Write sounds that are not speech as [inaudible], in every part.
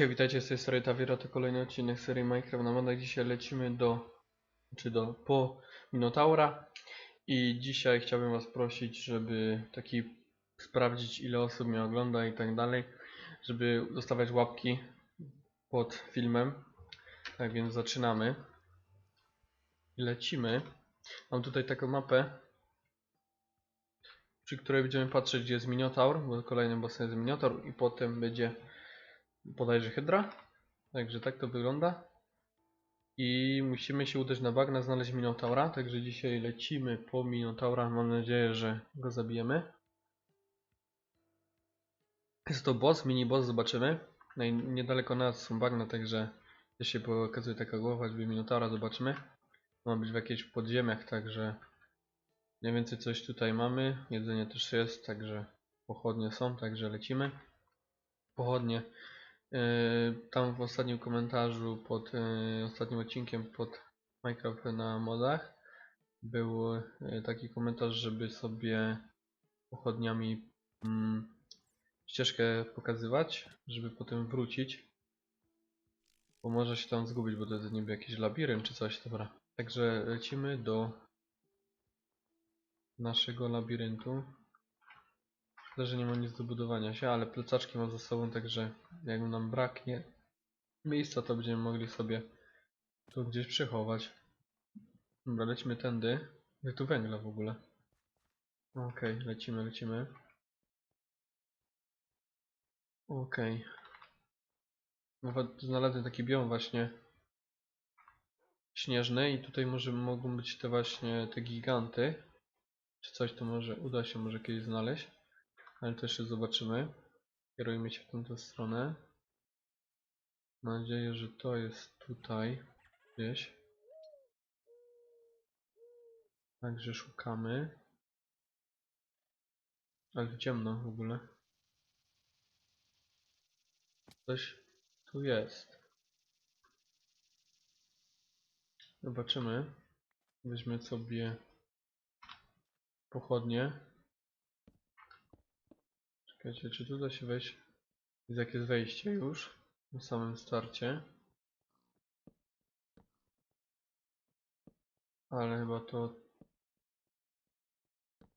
Witajcie z tej strony Tawiera, to kolejny odcinek serii Minecraft na modach. Dzisiaj lecimy do, czy do, po Minotaura i dzisiaj chciałbym was prosić, żeby taki sprawdzić ile osób mnie ogląda i tak dalej, żeby zostawiać łapki pod filmem. Tak więc zaczynamy. Lecimy. Mam tutaj taką mapę, przy której będziemy patrzeć gdzie jest Minotaur, bo kolejnym bossem jest Minotaur i potem będzie bodajże Hydra. Także tak to wygląda. I musimy się udać na bagna, znaleźć Minotaura. Także dzisiaj lecimy po Minotaura. Mam nadzieję, że go zabijemy. Jest to boss, mini boss, zobaczymy. No i niedaleko nas są bagna, także też się pokazuje taka głowa, żeby Minotaura zobaczymy. Ma być w jakichś podziemiach, także mniej więcej coś tutaj mamy. Jedzenie też jest, także pochodnie są, także lecimy. Pochodnie Tam w ostatnim komentarzu pod yy, ostatnim odcinkiem pod Minecraft na modach był yy, taki komentarz, żeby sobie pochodniami mm, ścieżkę pokazywać, żeby potem wrócić. Bo może się tam zgubić, bo to jest niby jakiś labirynt czy coś, dobra. Także lecimy do naszego labiryntu. Szkoda, że nie ma nic do budowania się, ale plecaczki mam ze sobą, także jak nam braknie miejsca, to będziemy mogli sobie tu gdzieś przechować. Dobra, lecimy tędy. Jak tu węgla w ogóle? Okej, lecimy, lecimy. Okej. Nawet znalazłem taki biom właśnie śnieżny i tutaj może mogą być te właśnie te giganty. Czy coś to może uda się może kiedyś znaleźć. Ale to jeszcze zobaczymy. Kierujmy się w tamtą stronę. Mam nadzieję, że to jest tutaj gdzieś. Także szukamy. Ale ciemno w ogóle. Coś tu jest. Zobaczymy. Weźmy sobie pochodnie. Czekajcie, czy tu da się wejść? Jest jakieś wejście już na samym starcie. Ale chyba to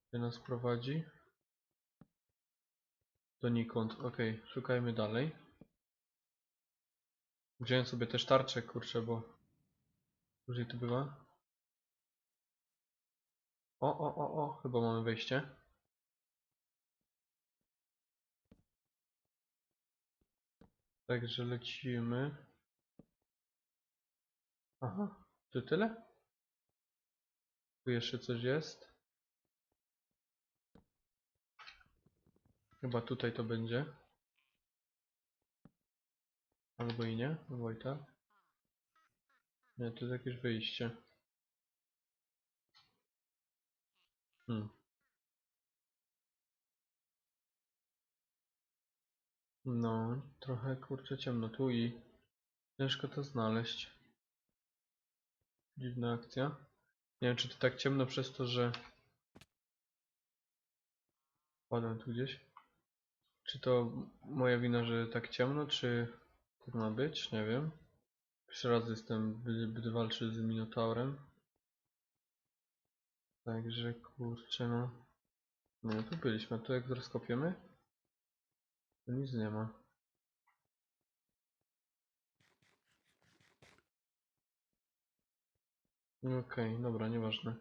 gdzie nas prowadzi? Donikąd. Ok, szukajmy dalej. Wziąłem sobie też tarczę, kurczę, bo dłużej tu bywa. O, o, o, o, chyba mamy wejście. Także lecimy. Aha, to tyle? Tu jeszcze coś jest. Chyba tutaj to będzie. Albo i nie, tak. Nie, to jest jakieś wyjście. Hmm. No, trochę kurczę ciemno tu i ciężko to znaleźć. Dziwna akcja. Nie wiem, czy to tak ciemno przez to, że padłem tu gdzieś. Czy to moja wina, że tak ciemno, czy tak ma być? Nie wiem. Pierwszy raz jestem, będę walczył z Minotaurem. Także kurczę no. No tu byliśmy, tu jak rozkopiemy? Tu nic nie ma. Okej, dobra, nieważne.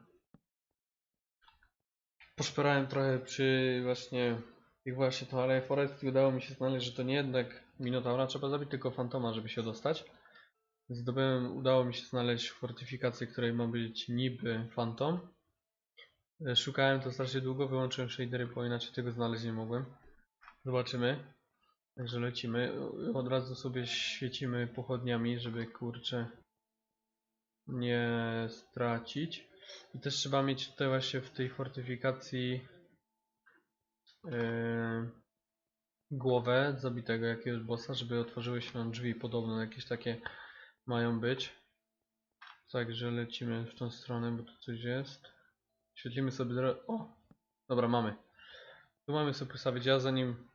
Poszperałem trochę przy właśnie tych właśnie Twilight Forest i udało mi się znaleźć, że to nie jednak Minotaura trzeba zabić, tylko Fantoma, żeby się dostać. Zdobyłem, udało mi się znaleźć fortyfikację, której ma być niby Phantom. E, Szukałem to strasznie długo, wyłączyłem shadery, bo inaczej tego znaleźć nie mogłem. Zobaczymy. Także lecimy. Od razu sobie świecimy pochodniami, żeby kurczę nie stracić. I też trzeba mieć tutaj właśnie w tej fortyfikacji yy, głowę zabitego jakiegoś bossa, żeby otworzyły się nam drzwi. Podobno jakieś takie mają być. Także lecimy w tą stronę, bo tu coś jest. Świetlimy sobie. O! Dobra, mamy. Tu mamy sobie postawić. Ja zanim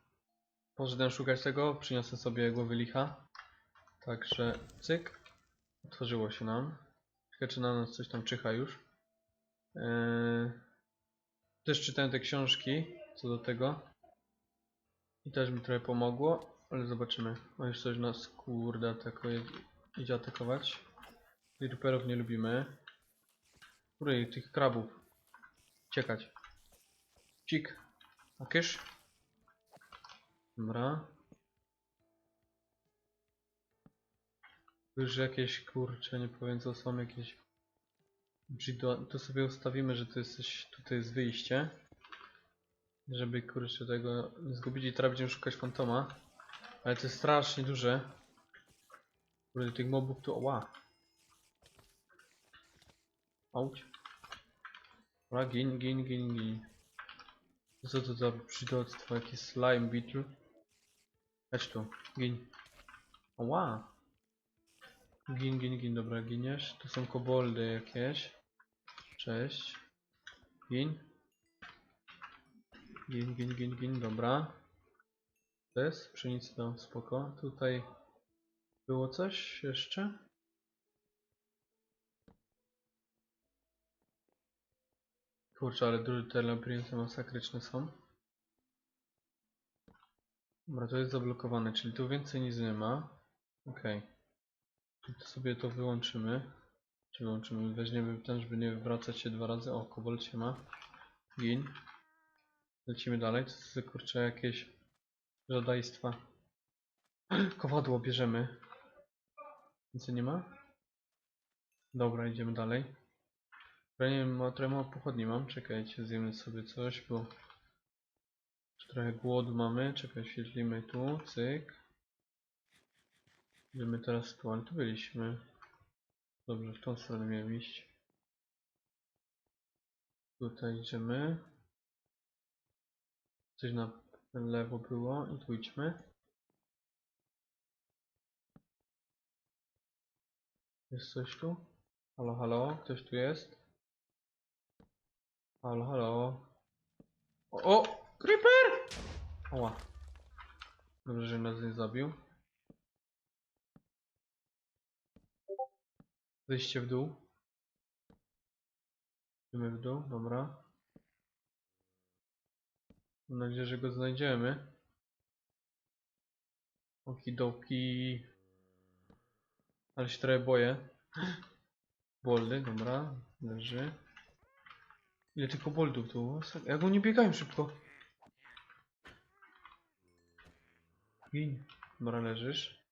poszedłem szukać tego, przyniosę sobie głowy licha. Także cyk. Otworzyło się nam. Ciekawe czy na nas coś tam czyha już. Eee, też czytałem te książki co do tego. I też mi trochę pomogło, ale zobaczymy. O już coś nas kurde atakuje, idzie atakować. Reaperów nie lubimy. Kurde, tych krabów. Uciekać. Cik. A kysz. Dobra. Już jakieś kurcze, nie powiem co są jakieś. Tu sobie ustawimy, że to jest coś, tutaj jest wyjście. Żeby kurczę tego zgubić i teraz będziemy szukać fantoma. Ale to jest strasznie duże. Kurde, tych mobów tu. Ła. Auć. Dobra, gin, gin, gin, gin. Co to za przydoctwo? Jakiś slime beetle? Chodź tu, gin. Ła. Gin, gin, gin, dobra, giniesz. Tu są koboldy jakieś. Cześć. Gin. Gin, gin, gin, gin, dobra. To jest pszenica, no, spoko. Tutaj było coś jeszcze? Kurczę, ale duże te labirynty masakryczne są. Dobra, to jest zablokowane, czyli tu więcej nic nie ma. Okay. To sobie to wyłączymy. Czy wyłączymy? Weźmiemy ten, żeby nie wracać się dwa razy. O, kobold się ma. Gin. Lecimy dalej. To jest kurczę jakieś rodajstwa. [clears throat] Kowadło bierzemy. Więcej nie ma? Dobra, idziemy dalej. Ja nie wiem, trochę pochodni mam. Czekajcie, zjemy sobie coś, bo trochę głodu mamy. Czekaj, świetlimy tu, cyk. Idziemy teraz tu, ale tu byliśmy. Dobrze, w tą stronę miałem iść. Tutaj idziemy. Coś na lewo było i tu idźmy. Jest coś tu? Halo, halo, ktoś tu jest? Halo, halo. O, o! Creeper! Oła. Dobrze, że nas nie zabił. Wyjście w dół. Idziemy w dół, dobra. Mam nadzieję, że go znajdziemy. Okidoki. Ale się trochę boję. Boldy, dobra. Leży. Ile tylko boldów tu? Jak oni biegają szybko. Gin. Dobra, leżysz.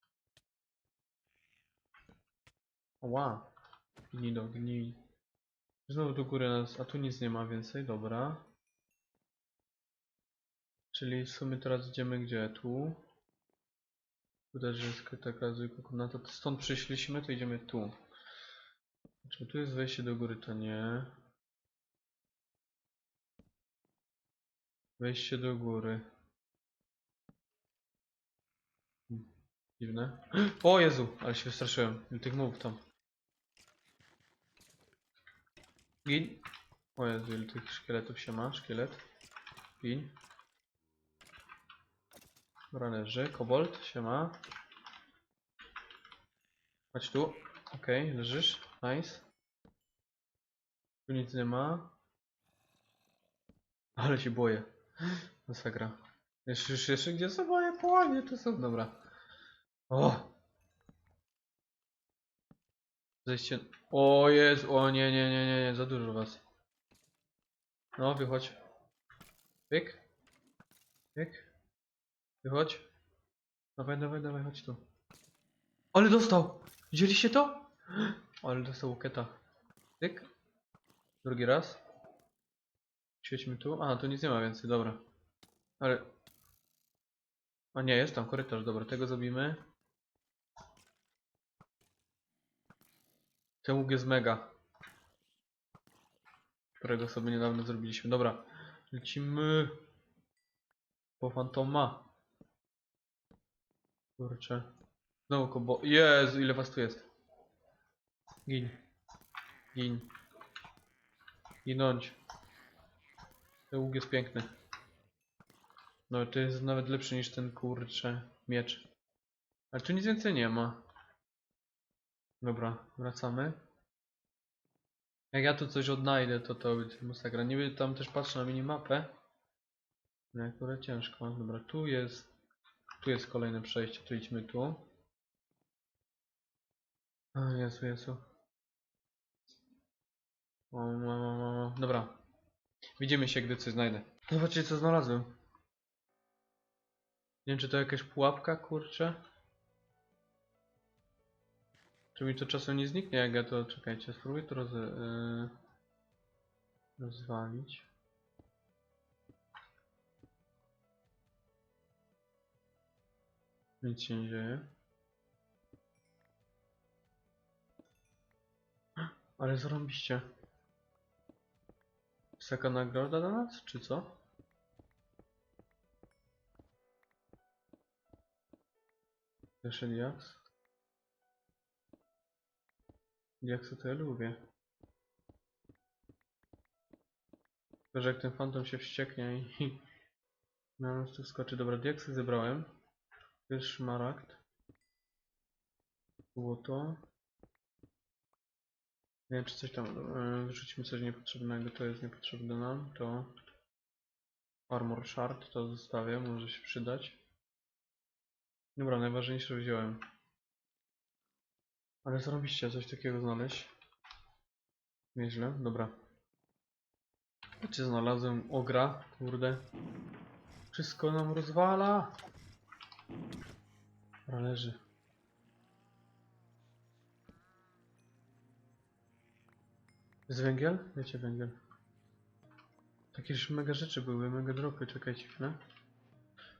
Ła. Gnij do gnij. Znowu do góry nas, a tu nic nie ma więcej, dobra. Czyli w sumie teraz idziemy gdzie? Tu. Tu też jest taka zwykła komnata. To Stąd przyszliśmy, to idziemy tu. Czy tu jest wejście do góry? To nie. Wejście do góry. Hmm, Dziwne. [gasps] O Jezu, ale się wystraszyłem. Tych mów tam. Gin. O Jezu, ile tych szkieletów się ma. Szkielet. Gin. Dobra, leży. Się ma. Chodź tu. Okej, leżysz. Nice. Tu nic nie ma. Ale się boję. [gasps] Masakra. Jeszcze, jeszcze, gdzie są moje płonie? Tu są, dobra. O! Zejście. O jest, o nie, nie, nie, nie, nie, za dużo was. No, wychodź. Pyk. Pyk. Wychodź. Dawaj, dawaj, dawaj, chodź tu. Ale dostał! Widzieliście to? [gasps] Ale dostał łoketa. Pyk. Drugi raz. Świećmy tu. A, tu nic nie ma więcej, dobra. Ale... A nie, jest tam korytarz, dobra, tego zrobimy. Ten łuk jest mega. Którego sobie niedawno zrobiliśmy. Dobra, lecimy po fantoma. Kurczę. Znowu kobo... Jezu, ile was tu jest. Gin. Gin. Ginąć. Ten łuk jest piękny. No to jest nawet lepszy niż ten kurcze miecz. Ale tu nic więcej nie ma. Dobra, wracamy. Jak ja tu coś odnajdę, to to będzie masakra. Niby tam też patrzę na minimapę. No akurat ciężko. Dobra, tu jest... Tu jest kolejne przejście, to idźmy tu. A, Jezu, Jezu. O, o, o, o. Dobra. Widzimy się, gdy coś znajdę. Zobaczcie, co znalazłem. Nie wiem, czy to jakaś pułapka, kurczę. Czy mi to czasem nie zniknie, jak ja to... Czekajcie, spróbuję to roz... Yy, rozwalić. Nic się nie dzieje. Ale zarąbiście. Jest nagroda dla nas, czy co? Jeszcze diaks? Diaksy to ja lubię. Że jak ten fantom się wścieknie i [laughs] na nas tu skoczy. Dobra, diaksy zebrałem. To jest szmaragd. Złoto. Nie wiem, czy coś tam... Yy, wyrzućmy coś niepotrzebnego, to jest niepotrzebne nam. To... Armor shard, to zostawię, może się przydać. Dobra, najważniejsze wziąłem. Ale zarobiście coś takiego znaleźć. Nieźle, dobra. Czy znalazłem ogra? Kurde. Wszystko nam rozwala. Dobra, leży. Jest węgiel? Wiecie węgiel. Takie już mega rzeczy były, mega dropy, czekajcie chwilę.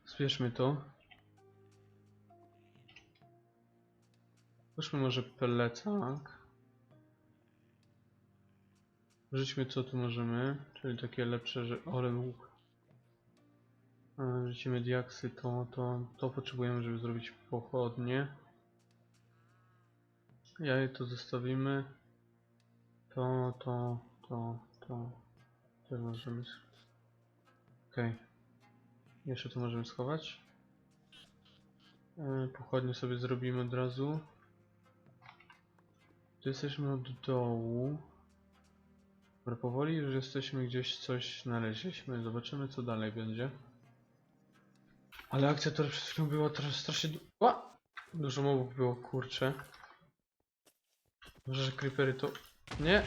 Spieszmy to. Weźmy może plecak. Rzućmy co tu możemy, czyli takie lepsze, że orem Rzucimy diaksy, to, to, to potrzebujemy, żeby zrobić pochodnie. Jaje to zostawimy. To, to, to, to. Też możemy. Okej. Jeszcze to możemy schować. E, Pochodnie sobie zrobimy od razu. Tu jesteśmy od dołu. Dobra, powoli już jesteśmy gdzieś coś znaleźliśmy. Zobaczymy co dalej będzie. Ale akcja, która przed chwilą była teraz strasznie... Ła! Dużo mobów było, kurczę. Może, że creepery to... Nie!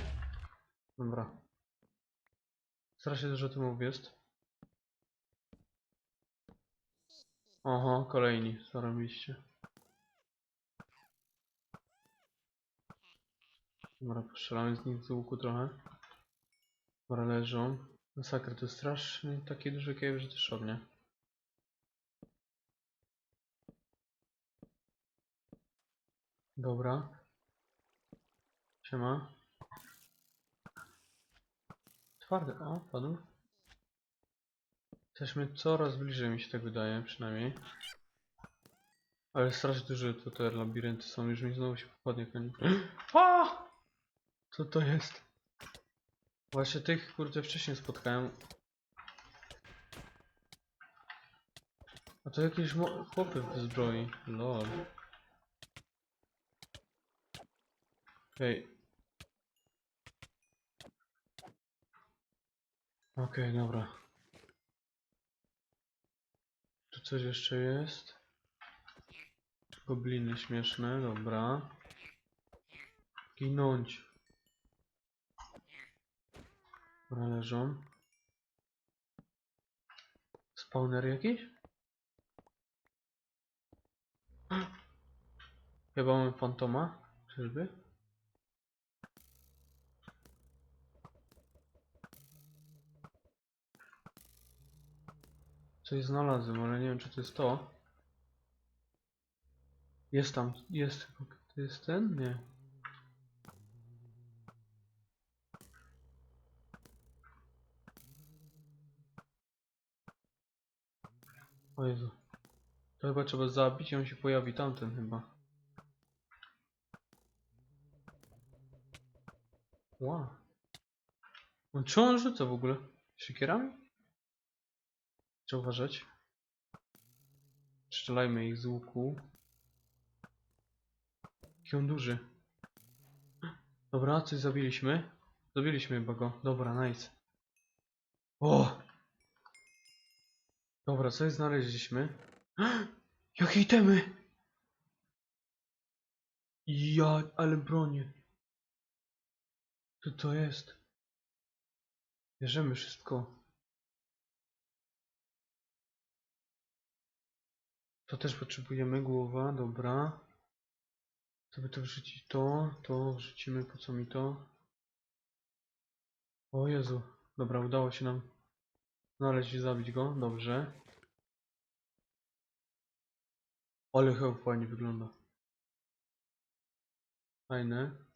Dobra. Strasznie dużo tych mobów jest. Oho, kolejni, zarobiście. Dobra, postrzelamy z nich z łuku trochę. Dobra, leżą. Masakra, to strasznie takie duże cave, że to szobnie. Dobra. Siema. Twardy, o, padł. Jesteśmy coraz bliżej, mi się tak wydaje, przynajmniej. Ale strasznie duże to te labirynty są, już mi znowu się popadnie koniec. [gasps] Co to jest? Właśnie tych kurde wcześniej spotkałem. A to jakieś chłopy w zbroi. Lol. Okej. Okej, dobra. Tu coś jeszcze jest? Gobliny śmieszne, dobra. Ginąć. Dobra, leżą. Spawner jakiś? Chyba mamy fantoma. Czyżby? Coś znalazłem, ale nie wiem czy to jest to. Jest tam, jest. To jest ten? Nie. O Jezu. To chyba trzeba zabić i on się pojawi tamten chyba. Wow. On czy on rzuca w ogóle? Siekierami? Trzeba uważać. Strzelajmy ich z łuku. Jaki on duży. Dobra, coś zabiliśmy. Zabiliśmy chyba go. Dobra, nice. O! Dobra, coś znaleźliśmy. [gasps] Jakie itemy! Ja, ale bronię. Co to jest? Bierzemy wszystko. To też potrzebujemy, głowa, dobra. Sobie to wrzucić to, to wrzucimy, po co mi to? O Jezu, dobra, udało się nam znaleźć i zabić go, dobrze. Ale chyba fajnie wygląda. Fajne.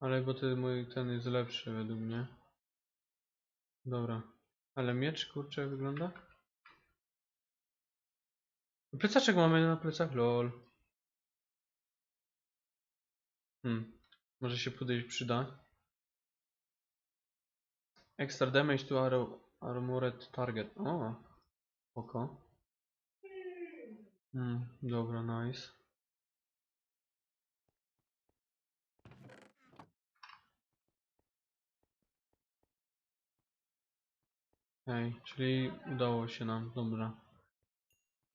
Ale bo ten mój, ten jest lepszy według mnie. Dobra. Ale miecz, kurczę, wygląda? Plecaczek mamy na plecach, lol. Hmm. Może się podejść przyda. Extra damage to arrow, armored target. O, oko. Hmm, dobra, nice. Ej, czyli udało się nam, dobra.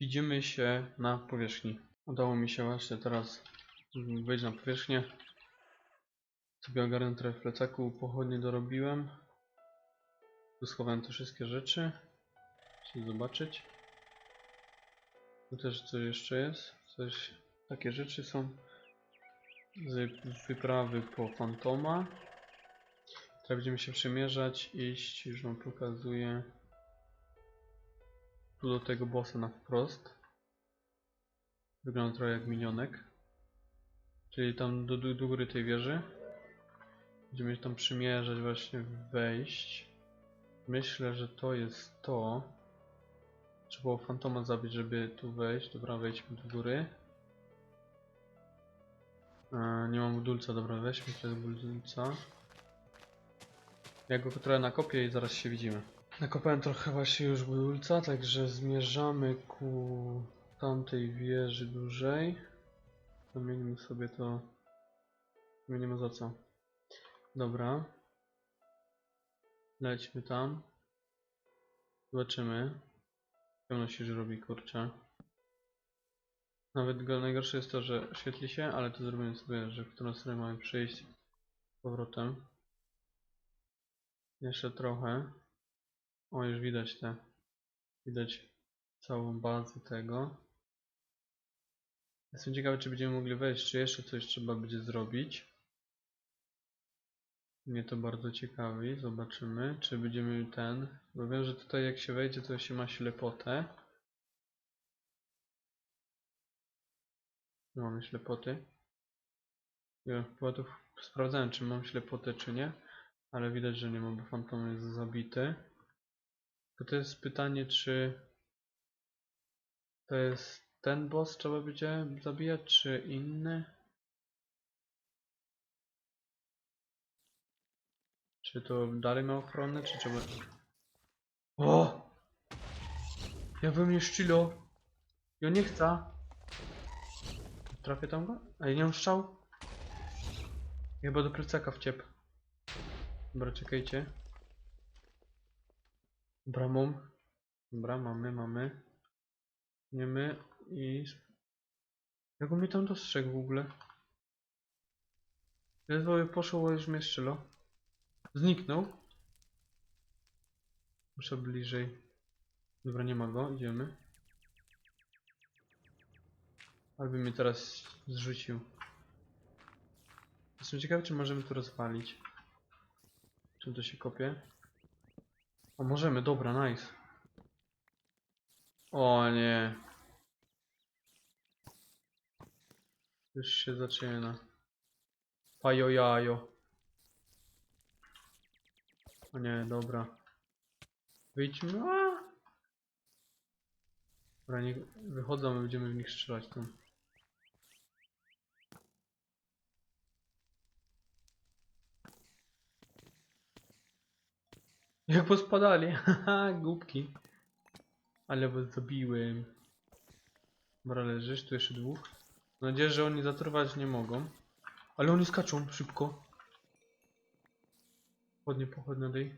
Widzimy się na powierzchni. Udało mi się właśnie teraz mm, wyjść na powierzchnię. Sobie ogarnę trochę plecaku, pochodnie dorobiłem. Tu schowałem te wszystkie rzeczy. Chcę zobaczyć. Tu też coś jeszcze jest. Coś, takie rzeczy są z wyprawy po Fantoma. Teraz będziemy się przemierzać, iść, już wam pokazuję. Tu do tego bossa na wprost. Wygląda trochę jak minionek. Czyli tam do, do, do góry tej wieży. Będziemy się tam przymierzać, właśnie wejść. Myślę, że to jest to. Trzeba było fantoma zabić, żeby tu wejść. Dobra, wejdźmy do góry. E, nie mam budulca, dobra, weźmy teraz budulca. Ja go trochę nakopię i zaraz się widzimy. Nakopałem trochę właśnie już budulca, także zmierzamy ku tamtej wieży dużej. Zamienimy sobie to. Ma za co. Dobra. Lećmy tam. Zobaczymy. Pełno się już robi, kurczę. Nawet go najgorsze jest to, że świetli się, ale to zrobimy sobie, że w którą stronę mamy przyjść z powrotem. Jeszcze trochę. O, już widać te. Widać całą bazę tego. Jestem ciekawy, czy będziemy mogli wejść, czy jeszcze coś trzeba będzie zrobić. Mnie to bardzo ciekawi. Zobaczymy, czy będziemy ten. Bo wiem, że tutaj jak się wejdzie, to się ma ślepotę. Mamy ślepoty. Ja chyba tu sprawdzałem, czy mam ślepotę, czy nie. Ale widać, że nie mam, bo fantom jest zabity. To jest pytanie, czy to jest ten boss trzeba będzie zabijać, czy inny? Czy to dalej ma ochronę, czy trzeba... O! Ja we mnie szczylo! Ja nie chcę! Trafię tam go? A ja nie mam Chyba do plecaka wciep. Dobra, czekajcie. Dobra, mam. Dobra, mamy, mamy. Niemy i... Jak on mnie tam dostrzegł w ogóle? Ledwo poszło, już mnie strzelał. Zniknął. Muszę bliżej. Dobra, nie ma go, idziemy. Alby mnie teraz zrzucił. Jestem ciekawy, czy możemy to rozwalić. Czym to się kopie? O, możemy, dobra, nice. O nie. Już się zaczyna. Pajo jajo. O nie, dobra. Wyjdźmy. Dobra, niech wychodzą, my będziemy w nich strzelać tam. Jak pospadali, [laughs] haha, głupki. Ale was zabiłem. Dobra, leżysz, tu jeszcze dwóch. Mam nadzieję, że oni zatrwać nie mogą. Ale oni skaczą szybko. Pochodnie dej.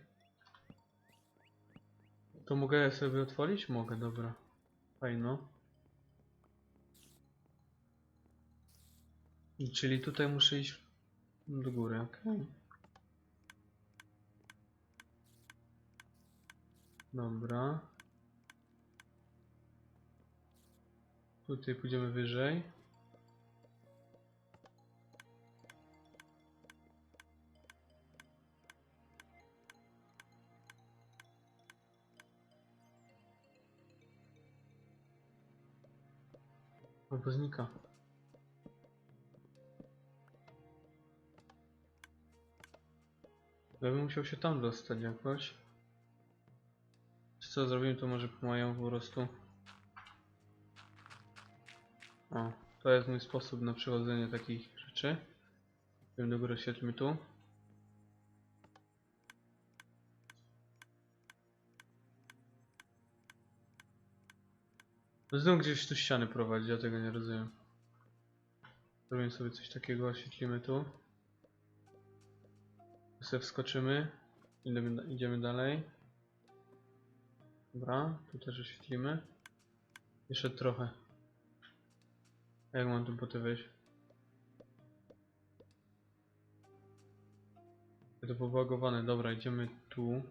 To mogę je sobie otworzyć? Mogę, dobra. Fajno. Czyli tutaj muszę iść do góry, okej. Dobra. Tutaj pójdziemy wyżej. Albo znika. Ja bym musiał się tam dostać jakoś. Czy co zrobimy, to może pomają po prostu. O, to jest mój sposób na przechodzenie takich rzeczy. Do góry oświetlmy tu. No Znów gdzieś tu ściany prowadzi, ja tego nie rozumiem. Zrobimy sobie coś takiego, oświetlimy tu. Sobie wskoczymy. Idziemy, idziemy dalej. Dobra, tu też oświetlimy. Jeszcze trochę. A jak mam tu poty wejść? To pobagowane, dobra, idziemy tu.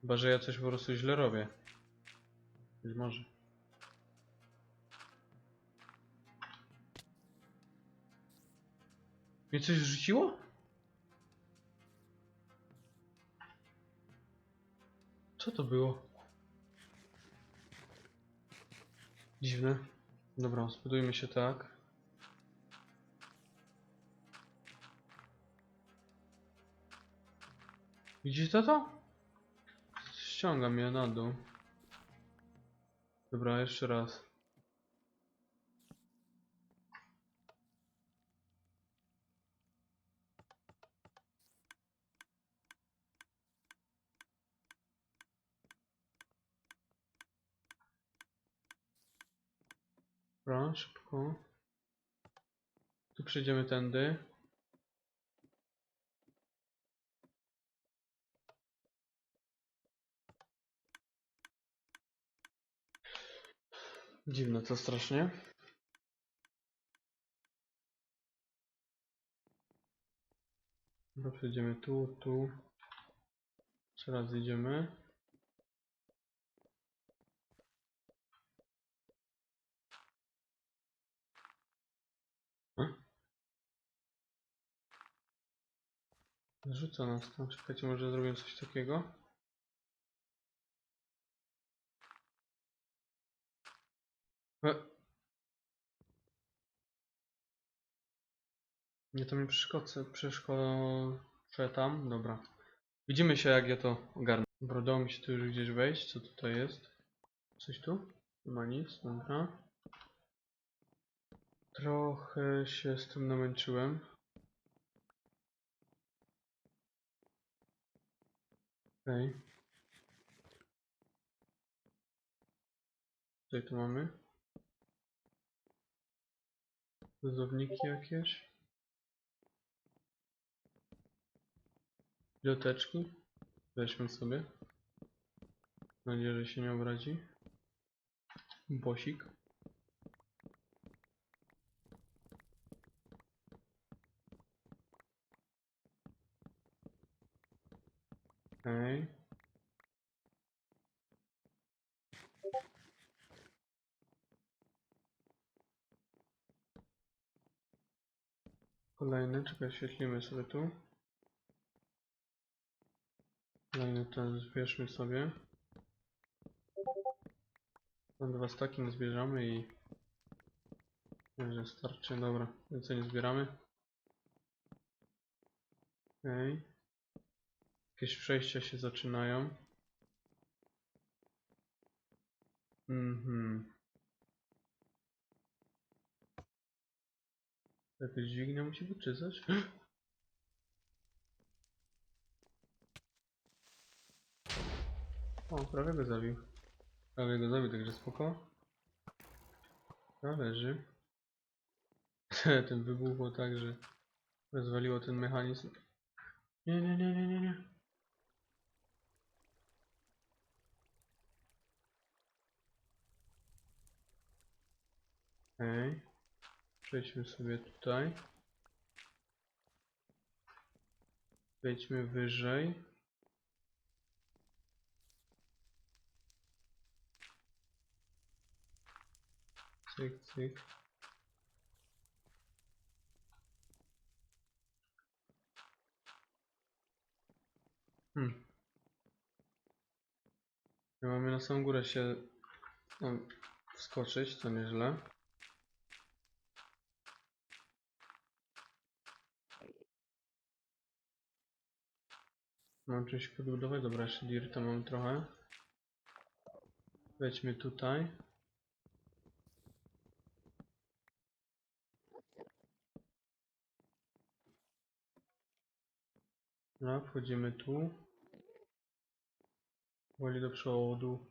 Chyba, że ja coś po prostu źle robię. Być może. Mnie coś zrzuciło? Co to było? Dziwne. Dobra, zbudujmy się tak. Widzicie to? Ściąga mnie na dół. Dobra, jeszcze raz. Dobra, szybko. Tu przejdziemy tędy. Dziwne to strasznie. Dobra, tu, tu. Jeszcze raz idziemy. Rzuca nas tam. Czekajcie, może zrobię coś takiego. Nie to mi przeszkodzę, przeszkodzę tam. Dobra. Widzimy się jak ja to ogarnę. Dobra, udało mi się tu już gdzieś wejść. Co tutaj jest? Coś tu? Nie ma nic, dobra. Trochę się z tym namęczyłem. Okej. Tutaj to mamy. Dozowniki jakieś. Biblioteczki. Weźmy sobie. Mam nadzieję, że się nie obrazi. Bosik. Okej. Kolejny, czekaj, oświetlimy sobie tu. Kolejny ten zbierzmy sobie. Mam dwa staki, zbierzamy i... Może starczy, dobra. Więcej nie zbieramy. Okej. Jakieś przejścia się zaczynają. Mhm. Jakaś dźwignia musi być coś? O, prawie go zabił. Prawie go zabił, także spoko. Należy. [laughs] Ten wybuchło tak, że rozwaliło ten mechanizm. Nie, nie, nie, nie, nie, nie. Okej. Przejdźmy sobie tutaj. Wejdźmy wyżej. Cyk, cyk. Hmm. Mamy na samą górę się no, wskoczyć, to nieźle. Mam czymś podbudować? Dobra, jeszcze dirta mam trochę. Wejdźmy tutaj. Dobra, wchodzimy tu. Woli do przodu.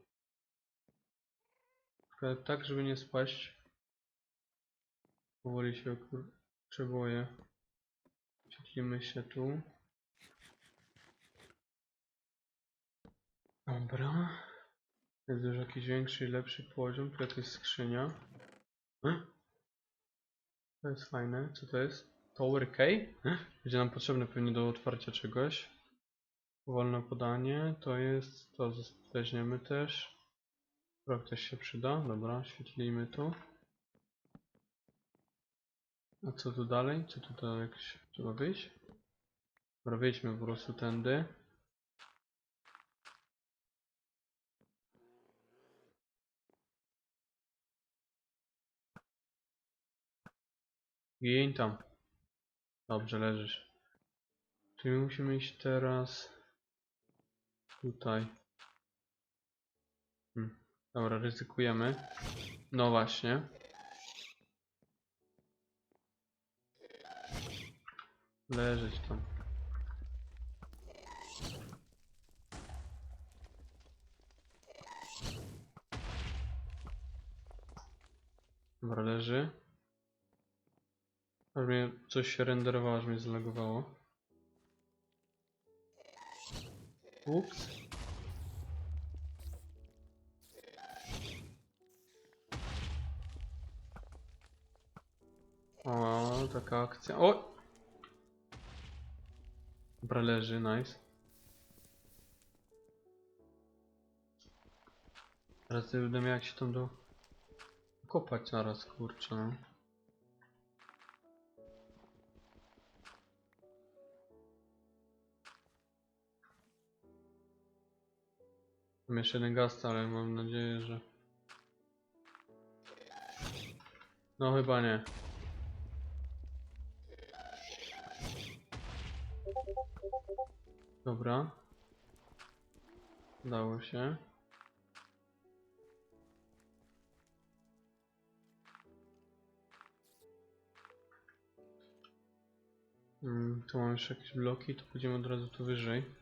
Tak, żeby nie spaść. Powoli się przeboję. Świetlimy się tu. Dobra. Jest już jakiś większy i lepszy poziom. Tu jakaś skrzynia. E? To jest fajne. Co to jest? Tower K? E? Będzie nam potrzebne pewnie do otwarcia czegoś. Wolne podanie. To jest... To weźmiemy też. Rok też się przyda. Dobra, świetlimy tu. A co tu dalej? Co tu dalej? Trzeba wyjść? Dobra, wyjdźmy po prostu tędy. Gień tam. Dobrze, leżysz. Czyli musimy iść teraz tutaj. Hmm. Dobra, ryzykujemy. No właśnie. Leżeć tam. Dobra, leży. Aż mnie coś się renderowało, aż mnie zlagowało. Ups. O, taka akcja. O! Dobra, leży, nice. Teraz będę miał jak się tam do... kopać zaraz, kurczę. No. Mam jeszcze jeden gast, ale mam nadzieję, że... No chyba nie. Dobra. Udało się. Mm, tu mam jeszcze jakieś bloki, to pójdziemy od razu tu wyżej.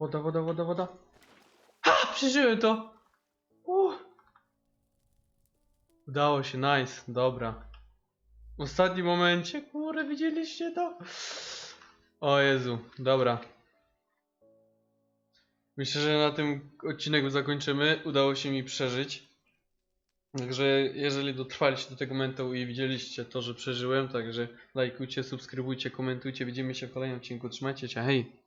Woda, woda, woda, woda. Ha! Przeżyłem to! Uh. Udało się, nice, dobra. W ostatnim momencie, kurde, widzieliście to? O Jezu, dobra. Myślę, że na tym odcinek zakończymy. Udało się mi przeżyć. Także jeżeli dotrwaliście do tego momentu i widzieliście to, że przeżyłem, także lajkujcie, subskrybujcie, komentujcie. Widzimy się w kolejnym odcinku. Trzymajcie się, hej!